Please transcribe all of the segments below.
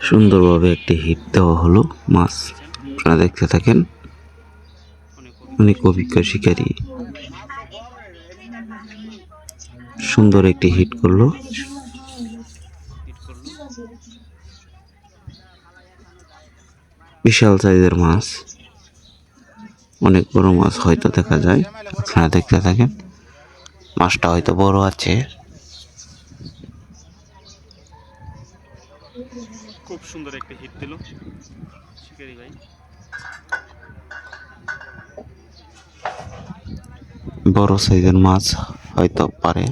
সুন্দরভাবে একটি হিট দেওয়া হলো মাছ। আপনারা দেখতে থাকেন। অনেক অভিজ্ঞ শিকারী। সুন্দর একটি হিট করল হিট করল। বিশাল সাইজের মাছ। অনেক বড় মাছ হয়তো দেখা যায়। আপনারা দেখতে থাকেন। মাছটা হয়তো বড় আছে খুব সুন্দর একটা হিট দিল। শিকারি ভাই। বড় সাইজের মাছ হয়তো পারে।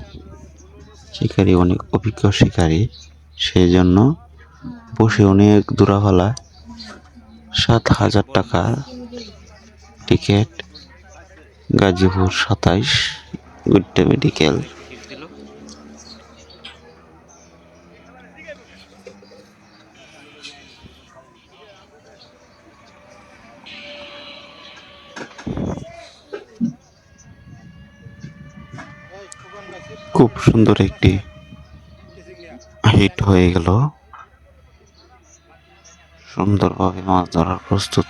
শিকারি অনেক অভিজ্ঞ শিকারী সেই জন্য বসে অনেক দূরাফালা সাত হাজার টাকা টিকিট গাজীপুর সাতাইশ, গুড্ডে মেডিকেল খুব সুন্দর একটি হিট হয়ে গেল। সুন্দরভাবে মাছ ধরার প্রস্তুত।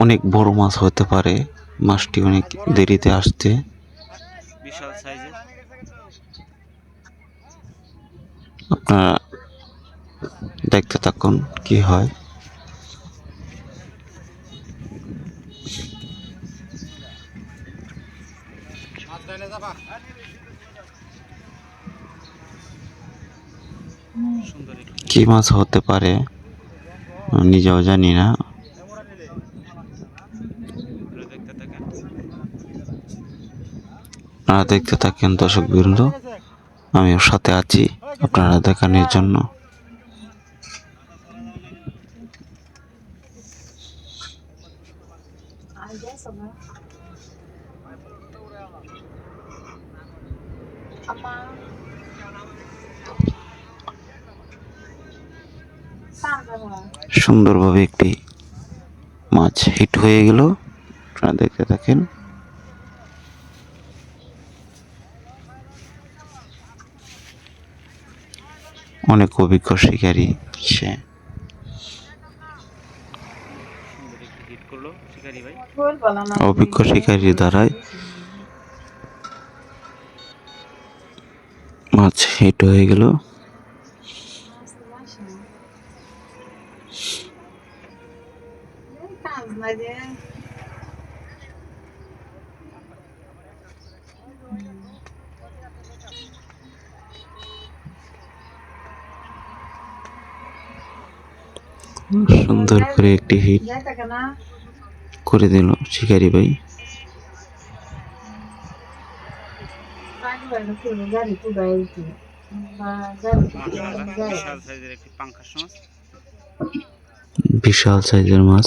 অনেক বড় মাছ হতে পারে। মাছটি অনেক দেরিতে আসতে বিশাল সাইজের আপনারা দেখতে থাকুন কি হয়। কি মাছ হতে পারে নিজেও জানি না। আপনারা দেখতে থাকেন, দর্শক বৃন্দ, আমিও সাথে আছি আপনারা দেখানোর জন্য। সুন্দরভাবে একটি মাছ হিট হয়ে গেল। আপনারা দেখতে থাকেন। অনেক অভিজ্ঞ শিকারী সে। অভিজ্ঞ শিকারীর দ্বারাই মাছ হিট হয়ে গেল। সুন্দর করে একটি হিট করে দিল শিকারি ভাই। বিশাল সাইজের মাছ।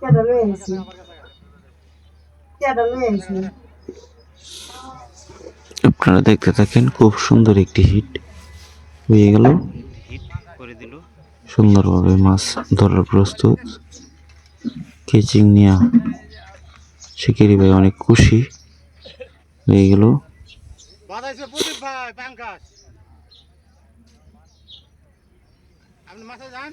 কেডা লই আইছি কেডা লই আইছি আপনারা দেখতে থাকেন খুব সুন্দর একটি হিট হয়ে গেল। হিট করে দিল সুন্দরভাবে মাছ ধরার প্রস্তুত। কেচিং নিয়ে শিকারি ভাই অনেক খুশি হয়ে গেল। আপনি যান।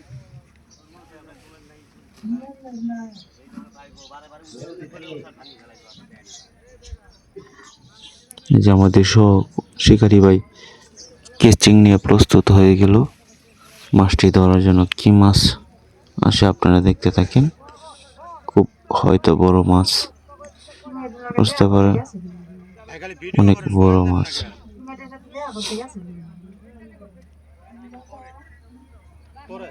যে আমাদের সহ শিকারি ভাই কেচিং নিয়ে প্রস্তুত হয়ে গেল। মাছটি ধরার জন্য কি মাছ আসে আপনারা দেখতে থাকেন। খুব হয়তো বড় মাছ। বুঝতে পারেন? অনেক বড় মাছ মেয়েটার সাথে দেখা করতে গেছে পরে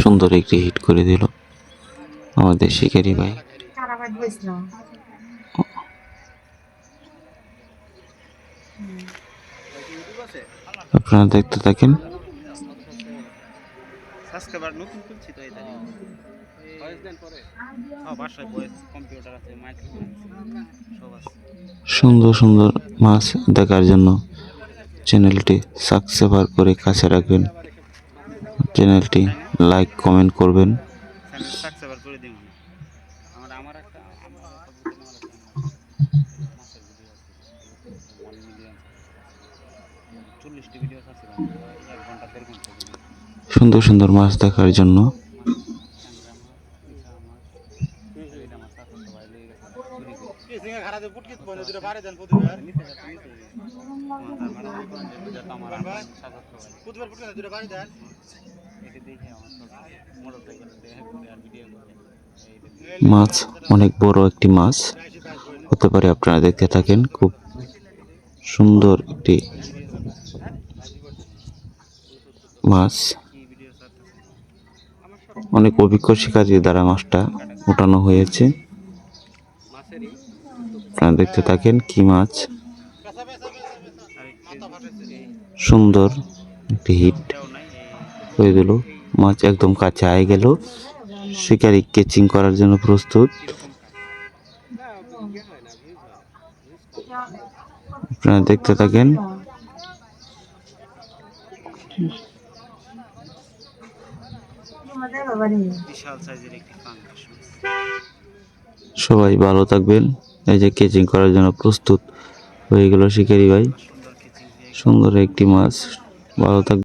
সুন্দর একটি হিট করে দিল আমাদের শিকারি ভাই। আপনারা দেখতে থাকেন। কম্পিউটার আছে মাইক্রোফোন সব আছে সুন্দর সুন্দর মাছ দেখার জন্য চ্যানেলটি সাবস্ক্রাইব করে কাছে রাখবেন। চ্যানেলটি লাইক কমেন্ট করবেন। করে দিন আমার সুন্দর সুন্দর মাছ দেখার জন্য। মাছ অনেক বড় একটি মাছ। হতে পারে আপনারা দেখতে থাকেন, খুব সুন্দর একটি মাছ। অনেক অভিজ্ঞ শিকারীর দ্বারা মাছটা উঠানো হয়েছে। আপনারা দেখতে থাকেন কি মাছ। সুন্দর একটি হিট হয়ে দিল মাছ একদম কাছে আয় গেল। শিকারি কেচিং করার জন্য প্রস্তুত। আপনারা দেখতে থাকেন। সবাই ভালো থাকবেন। এই যে কেচিং করার জন্য প্রস্তুত হয়ে গেল শিকারি ভাই। সুন্দর একটি মাছ। ভালো থাকবেন।